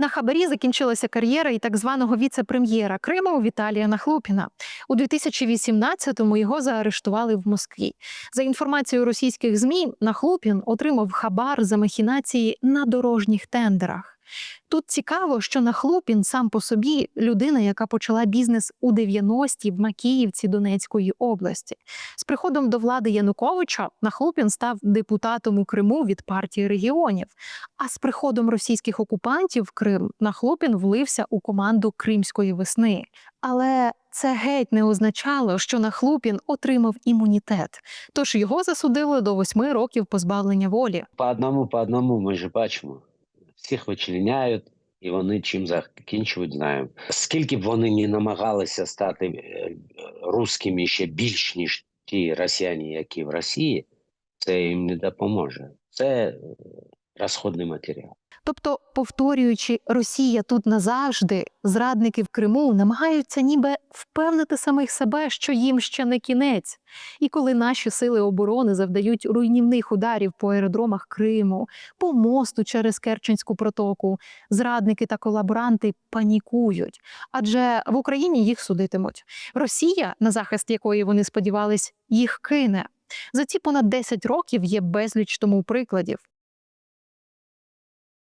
На хабарі закінчилася кар'єра і так званого віце-прем'єра Криму Віталія Нахлупіна. У 2018-му його заарештували в Москві. За інформацією російських змі, Нахлупін отримав хабар за махінації на дорожніх тендерах. Тут цікаво, що Нахлупін сам по собі людина, яка почала бізнес у 90-ті в Макіївці Донецької області. З приходом до влади Януковича Нахлупін став депутатом у Криму від партії регіонів. А з приходом російських окупантів в Крим Нахлупін влився у команду Кримської весни. Але це геть не означало, що Нахлупін отримав імунітет. Тож його засудили до восьми років позбавлення волі. По одному, по одному ми ж бачимо. Всіх вичленяють, і вони чим закінчують, знаємо. Скільки б вони не намагалися стати е, русскими ще більш, ніж ті росіяни, які в Росії, це їм не допоможе. Це розходний матеріал. Тобто, повторюючи Росія тут назавжди, зрадники в Криму намагаються ніби впевнити самих себе, що їм ще не кінець. І коли наші сили оборони завдають руйнівних ударів по аеродромах Криму, по мосту через Керченську протоку, зрадники та колаборанти панікують, адже в Україні їх судитимуть. Росія, на захист якої вони сподівались, їх кине. За ці понад 10 років є безліч тому прикладів.